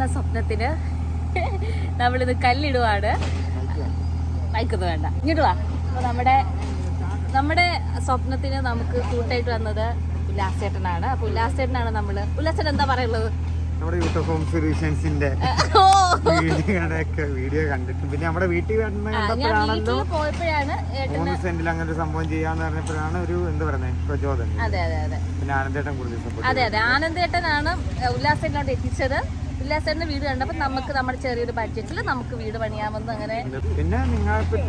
കാണുന്ന സ്വപ്നത്തിന് നമ്മളിത് കല്ലിടുവാണ്. വായിക്കുന്നത് വേണ്ട. ഇങ്ങോട്ട് വാ. അപ്പോൾ നമ്മുടെ നമ്മുടെ സ്വപ്നത്തിന് നമുക്ക് കൂട്ടായിട്ട് വന്നത് ഉല്ലാസേട്ടനാണ്. അപ്പോൾ ഉല്ലാസേട്ടനാണ് നമ്മൾ ഉല്ലാസേട്ടൻ എന്താ പറയുള്ളത് നമ്മുടെ യൂട്യൂബ് ഹോം സൊല്യൂഷൻസിന്റെ വീഡിയോ കണ്ടിട്ട്. പിന്നെ നമ്മുടെ വീട്ടിൽ കണ്ടപ്പോഴാണല്ലോ മൂന്ന് സെന്റിൽ അങ്ങനെ ഒരു സംഭവം ചെയ്യാന്ന് പറഞ്ഞപ്പോഴാണ് ഒരു എന്താ പറയുന്നത് പ്രചോദനം. പിന്നെ ആനന്ദേട്ടൻ കൂടുതൽ അതെ അതെ. ആനന്ദേട്ടനാണ് ഉല്ലാസേട്ടനോട് എത്തിച്ചത്. ഉല്ലാസേട്ടന്റെ വീട് കണ്ടപ്പോൾ നമുക്ക് നമ്മുടെ ചെറിയൊരു ബഡ്ജറ്റിൽ നമുക്ക് വീട് പണിയാമെന്ന് അങ്ങനെ പിന്നെ നിങ്ങളെ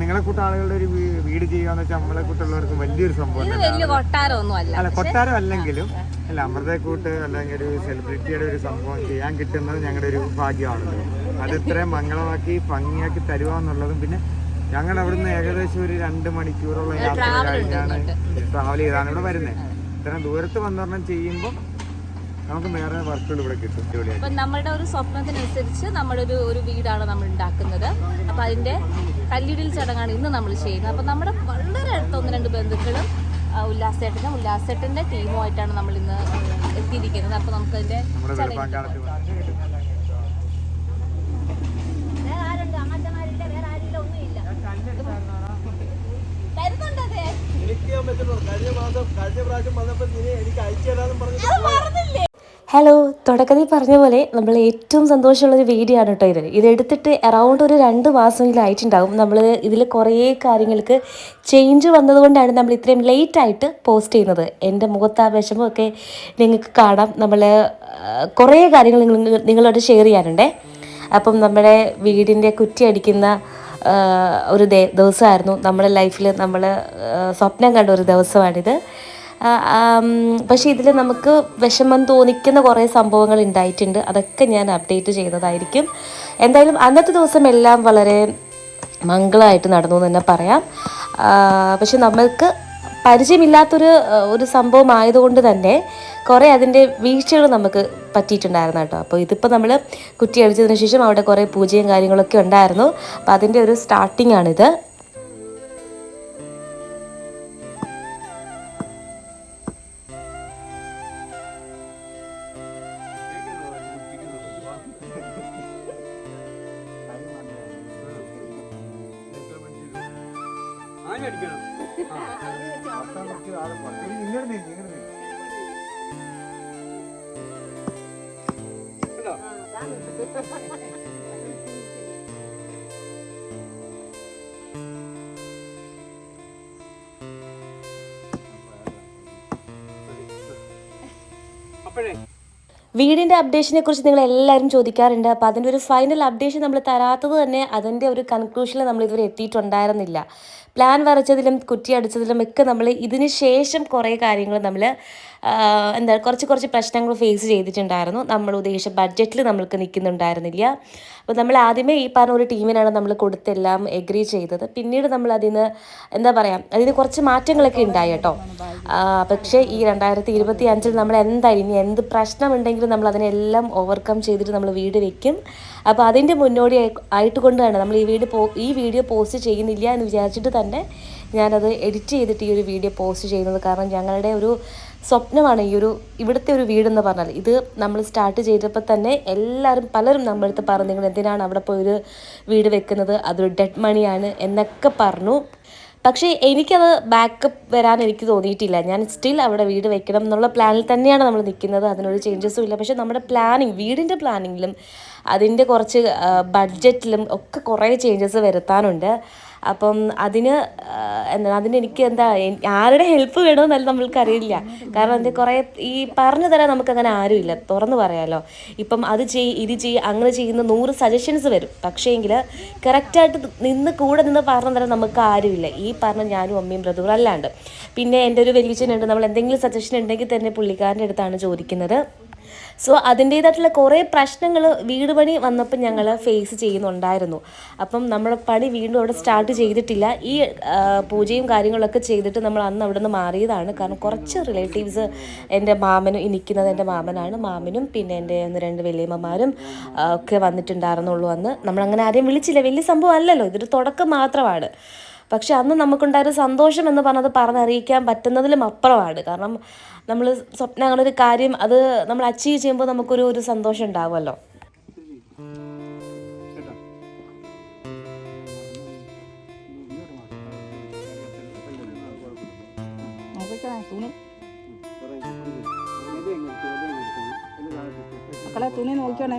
നിങ്ങളെ കൂട്ടാളുകളുടെ ഒരു വീട് ചെയ്യാന്ന് വെച്ചാൽ നമ്മളെ കൂട്ടുള്ളവർക്ക് വലിയൊരു സംഭവം ഇത് വലിയ കൊട്ടാരമൊന്നും അല്ല അല്ല കൊട്ടാരം അല്ലെങ്കിലും അല്ല അമൃത കൂട്ട് അല്ലെങ്കിൽ ഒരു സെലിബ്രിറ്റിയുടെ ഒരു സംഭവം ചെയ്യാൻ കിട്ടുന്നത് ഞങ്ങളുടെ ഒരു ഭാഗ്യമാണ് അത് ഇത്രയും മംഗളമാക്കി ഭംഗിയാക്കി തരുക എന്നുള്ളതും പിന്നെ ഞങ്ങൾ അവിടുന്ന് ഏകദേശം ഒരു രണ്ട് മണിക്കൂറോളം യാത്ര കഴിഞ്ഞാണ് ട്രാവൽ ചെയ്താണ് ഇവിടെ വരുന്നത്. ഇത്രയും ദൂരത്ത് വന്നൊരെണ്ണം ചെയ്യുമ്പോൾ നമുക്ക് വേറെ വർക്കുകൾ ഇവിടെ കിട്ടും. അപ്പൊ നമ്മുടെ ഒരു സ്വപ്നത്തിനനുസരിച്ച് നമ്മുടെ ഒരു ഒരു വീടാണ് നമ്മൾ ഉണ്ടാക്കുന്നത്. അപ്പൊ അതിന്റെ കല്ലിടിൽ ചടങ്ങാണ് ഇന്ന് നമ്മൾ ചെയ്യുന്നത്. അപ്പൊ നമ്മുടെ വളരെ അടുത്ത ഒന്ന് രണ്ട് ബന്ധുക്കളും ഉല്ലാസേട്ടനും ഉല്ലാസേട്ടന്റെ ടീമുമായിട്ടാണ് നമ്മൾ ഇന്ന് എത്തിയിരിക്കുന്നത്. അപ്പൊ നമുക്ക് അതിന്റെ എനിക്ക് കഴിഞ്ഞ മാസം കഴിഞ്ഞ പ്രാവശ്യം വന്നപ്പോ നീ എനിക്ക് അയച്ചു തരാന്നും പറഞ്ഞു ഹലോ തുടക്കത്തിൽ പറഞ്ഞ പോലെ നമ്മൾ ഏറ്റവും സന്തോഷമുള്ളൊരു വീഡിയോ ആണ് കേട്ടോ ഇത്. ഇതെടുത്തിട്ട് അറൗണ്ട് ഒരു രണ്ട് മാസമെങ്കിലും ആയിട്ടുണ്ടാവും നമ്മൾ ഇതിൽ കുറേ കാര്യങ്ങൾക്ക് ചേഞ്ച് വന്നതുകൊണ്ടാണ് നമ്മൾ ഇത്രയും ലേറ്റ് ആയിട്ട് പോസ്റ്റ് ചെയ്യുന്നത്. എന്റെ മുഖത്ത് വിഷമമൊക്കെ നിങ്ങൾക്ക് കാണാം. നമ്മൾ കുറേ കാര്യങ്ങൾ നിങ്ങൾ നിങ്ങളോട് ഷെയർ ചെയ്യാനുണ്ടേ. അപ്പം നമ്മുടെ വീടിന്റെ കുറ്റി അടിക്കുന്ന ഒരു ദിവസമായിരുന്നു. നമ്മുടെ ലൈഫിൽ നമ്മൾ സ്വപ്നം കണ്ട ഒരു ദിവസമാണിത്. പക്ഷേ ഇതിൽ നമുക്ക് വിഷമം തോന്നിക്കുന്ന കുറേ സംഭവങ്ങൾ ഉണ്ടായിട്ടുണ്ട്. അതൊക്കെ ഞാൻ അപ്ഡേറ്റ് ചെയ്തതായിരിക്കും. എന്തായാലും അന്നത്തെ ദിവസം എല്ലാം വളരെ മംഗളമായിട്ട് നടന്നു എന്ന് തന്നെ പറയാം. പക്ഷെ നമ്മൾക്ക് പരിചയമില്ലാത്തൊരു ഒരു സംഭവം ആയതുകൊണ്ട് തന്നെ കുറേ അതിന്റെ വീഴ്ചകൾ നമുക്ക് പറ്റിയിട്ടുണ്ടായിരുന്നു കേട്ടോ. അപ്പോൾ ഇതിപ്പോൾ നമ്മൾ കുറ്റി അടിച്ചതിന് ശേഷം അവിടെ കുറേ പൂജയും കാര്യങ്ങളൊക്കെ ഉണ്ടായിരുന്നു. അപ്പോൾ അതിന്റെ ഒരു സ്റ്റാർട്ടിംഗ് ആണിത് ഇങ്ങോട്ട് ഇങ്ങോട്ട്. അപ്പോഴേ വീടിന്റെ അപ്ഡേഷനെ കുറിച്ച് നിങ്ങൾ എല്ലാവരും ചോദിക്കാറുണ്ട്. അപ്പോൾ അതിന്റെ ഒരു ഫൈനൽ അപ്ഡേഷൻ നമ്മൾ തരാത്തത് തന്നെ അതിന്റെ ഒരു കൺക്ലൂഷനിൽ നമ്മൾ ഇതുവരെ എത്തിയിട്ടുണ്ടായിരുന്നില്ല. പ്ലാൻ വരച്ചതിലും കുറ്റി അടിച്ചതിലും ഒക്കെ നമ്മൾ ഇതിന് ശേഷം കുറേ കാര്യങ്ങൾ നമ്മൾ എന്താ കുറച്ച് കുറച്ച് പ്രശ്നങ്ങൾ ഫേസ് ചെയ്തിട്ടുണ്ടായിരുന്നു. നമ്മൾ ഉദ്ദേശിച്ച ബഡ്ജറ്റിൽ നമ്മൾക്ക് നിൽക്കുന്നുണ്ടായിരുന്നില്ല. അപ്പോൾ നമ്മൾ ആദ്യമേ ഈ പറഞ്ഞ ഒരു ടീമിനാണ് നമ്മൾ കൊടുത്തെല്ലാം എഗ്രി ചെയ്തത്. പിന്നീട് നമ്മൾ അതിന് എന്താ പറയുക അതിന് കുറച്ച് മാറ്റങ്ങളൊക്കെ ഉണ്ടായി കേട്ടോ. പക്ഷേ ഈ രണ്ടായിരത്തി ഇരുപത്തി അഞ്ചിൽ നമ്മൾ എന്തായാലും ഇനി എന്ത് പ്രശ്നമുണ്ടെങ്കിലും നമ്മൾ അതിനെല്ലാം ഓവർകം ചെയ്തിട്ട് നമ്മൾ വീട് വെക്കും. അപ്പോൾ അതിന്റെ മുന്നോടി ആയിട്ട് കൊണ്ടാണ് നമ്മൾ ഈ വീട് ഈ വീഡിയോ പോസ്റ്റ് ചെയ്യുന്നില്ല എന്ന് വിചാരിച്ചിട്ട് തന്നെ ഞാനത് എഡിറ്റ് ചെയ്തിട്ട് ഈ ഒരു വീഡിയോ പോസ്റ്റ് ചെയ്യുന്നത് കാരണം ഞങ്ങളുടെ ഒരു സ്വപ്നമാണ് ഈ ഒരു ഇവിടുത്തെ ഒരു വീടെന്ന് പറഞ്ഞാൽ ഇത് നമ്മൾ സ്റ്റാർട്ട് ചെയ്തപ്പോൾ തന്നെ എല്ലാവരും പലരും നമ്മുടെ അടുത്ത് പറഞ്ഞു നിങ്ങൾ എന്തിനാണ് അവിടെ പോയി ഒരു വീട് വെക്കുന്നത്? അതൊരു ഡെഡ് മണിയാണ് എന്നൊക്കെ പറഞ്ഞു. പക്ഷേ എനിക്കത് ബാക്കപ്പ് വരാൻ എനിക്ക് തോന്നിയിട്ടില്ല. ഞാൻ സ്റ്റിൽ അവിടെ വീട് വെക്കണം എന്നുള്ള പ്ലാനിൽ തന്നെയാണ് നമ്മൾ നിൽക്കുന്നത് അതിനൊരു ചേഞ്ചസും ഇല്ല. പക്ഷേ നമ്മുടെ പ്ലാനിങ് വീടിന്റെ പ്ലാനിങ്ങിലും അതിന്റെ കുറച്ച് ബഡ്ജറ്റിലും ഒക്കെ കുറേ ചേഞ്ചസ് വരുത്താനുണ്ട്. അപ്പം അതിന് എന്താ അതിന് എനിക്ക് എന്താ ആരുടെ ഹെൽപ്പ് വേണമെന്നല്ല നമ്മൾക്ക് അറിയില്ല. കാരണം എന്താ കുറേ ഈ പറഞ്ഞു തരാൻ നമുക്ക് അങ്ങനെ ആരുമില്ല. തുറന്നു പറയാലോ. ഇപ്പം അത് ചെയ് ഇത് ചെയ് അങ്ങനെ ചെയ്യുന്ന നൂറ് സജഷൻസ് വരും. പക്ഷേങ്കിൽ കറക്റ്റായിട്ട് നിന്ന് കൂടെ നിന്ന് പറഞ്ഞു തരാൻ നമുക്ക് ആരുമില്ല. ഈ പറഞ്ഞ ഞാനും അമ്മയും ബ്രദറും അല്ലാണ്ട്. പിന്നെ എന്റെ ഒരു വെല്ലുവിച്ചനുണ്ട് നമ്മൾ എന്തെങ്കിലും സജഷൻ ഉണ്ടെങ്കിൽ തന്നെ പുള്ളിക്കാരന്റെ അടുത്താണ് ചോദിക്കുന്നത്. സോ അതിന്റേതായിട്ടുള്ള കുറേ പ്രശ്നങ്ങൾ വീട് പണി വന്നപ്പോൾ ഞങ്ങൾ ഫേസ് ചെയ്യുന്നുണ്ടായിരുന്നു. അപ്പം നമ്മൾ പണി വീണ്ടും അവിടെ സ്റ്റാർട്ട് ചെയ്തിട്ടില്ല. ഈ പൂജയും കാര്യങ്ങളൊക്കെ ചെയ്തിട്ട് നമ്മൾ അന്ന് അവിടെ നിന്ന് മാറിയതാണ്. കാരണം കുറച്ച് റിലേറ്റീവ്സ് എന്റെ മാമനും ഈ എന്റെ മാമനാണ്. മാമനും പിന്നെ എന്റെ ഒന്ന് രണ്ട് വലിയമ്മമാരും ഒക്കെ വന്നിട്ടുണ്ടായിരുന്നുള്ളൂ അന്ന്. നമ്മളങ്ങനെ ആരെയും വിളിച്ചില്ല. വലിയ സംഭവം അല്ലല്ലോ. ഇതൊരു തുടക്കം മാത്രമാണ്. പക്ഷെ അന്ന് നമുക്കുണ്ടായൊരു സന്തോഷം എന്ന് പറഞ്ഞത് പറഞ്ഞറിയിക്കാൻ പറ്റുന്നതിലും അപ്പുറമാണ്. കാരണം നമ്മൾ സ്വപ്നങ്ങളൊരു കാര്യം അത് നമ്മൾ അച്ചീവ് ചെയ്യുമ്പോൾ നമുക്കൊരു ഒരു സന്തോഷം ഉണ്ടാവുമല്ലോ. തുണി നോക്കണേ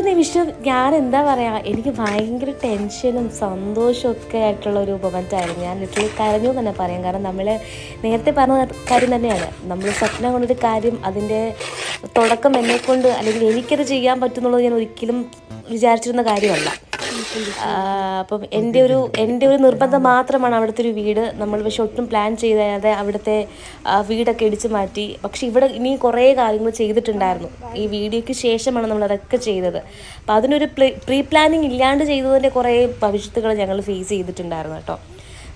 ഒരു നിമിഷം ഞാൻ എന്താ പറയുക എനിക്ക് ഭയങ്കര ടെൻഷനും സന്തോഷവും ഒക്കെ ആയിട്ടുള്ള ഒരു മൊമെന്റായിരുന്നു ഞാൻ ലിറ്ററലി കരഞ്ഞു തന്നെ പറയാം. കാരണം നമ്മൾ നേരത്തെ പറഞ്ഞ കാര്യം തന്നെയാണ്. നമ്മൾ സ്വപ്നം കൊണ്ടൊരു കാര്യം അതിന്റെ തുടക്കം എന്നെക്കൊണ്ട് അല്ലെങ്കിൽ എനിക്കത് ചെയ്യാൻ പറ്റുന്നുള്ളത് ഞാൻ ഒരിക്കലും വിചാരിച്ചിരുന്ന കാര്യമല്ല. അപ്പം എന്റെ ഒരു എന്റെ ഒരു നിർബന്ധം മാത്രമാണ് അവിടുത്തെ ഒരു വീട്. നമ്മൾ പക്ഷെ ഒട്ടും പ്ലാൻ ചെയ്യാതെ അവിടുത്തെ വീടൊക്കെ ഇടിച്ചു മാറ്റി. പക്ഷെ ഇവിടെ ഇനി കുറേ കാര്യങ്ങൾ ചെയ്തിട്ടുണ്ടായിരുന്നു. ഈ വീഡിയോയ്ക്ക് ശേഷമാണ് നമ്മൾ അതൊക്കെ ചെയ്തത്. അപ്പം അതിനൊരു പ്രീ പ്ലാനിങ് ഇല്ലാണ്ട് ചെയ്തതിന്റെ കുറേ ഭവിഷ്യത്തുകൾ ഞങ്ങൾ ഫേസ് ചെയ്തിട്ടുണ്ടായിരുന്നു കേട്ടോ.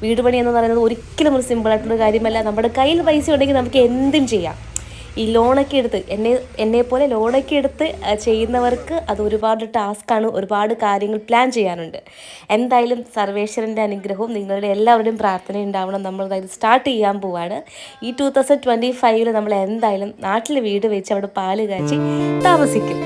വീട് പണി എന്ന് പറയുന്നത് ഒരിക്കലും ഒരു സിമ്പിളായിട്ടുള്ള കാര്യമല്ല. നമ്മുടെ കയ്യിൽ പൈസ ഉണ്ടെങ്കിൽ നമുക്ക് എന്തും ചെയ്യാം. ഈ ലോണൊക്കെ എടുത്ത് എന്നെ എന്നെ പോലെ ലോണൊക്കെ എടുത്ത് ചെയ്യുന്നവർക്ക് അത് ഒരുപാട് ടാസ്ക്കാണ് ഒരുപാട് കാര്യങ്ങൾ പ്ലാൻ ചെയ്യാനുണ്ട്. എന്തായാലും സർവേശ്വരന്റെ അനുഗ്രഹവും നിങ്ങളുടെ എല്ലാവരുടെയും പ്രാർത്ഥന ഉണ്ടാവണം. നമ്മൾ അതായത് സ്റ്റാർട്ട് ചെയ്യാൻ പോവാണ്. ഈ ടൂ തൗസൻഡ് ട്വന്റി നമ്മൾ എന്തായാലും നാട്ടിൽ വീട് വെച്ച് അവിടെ പാൽ കാച്ചി താമസിക്കും.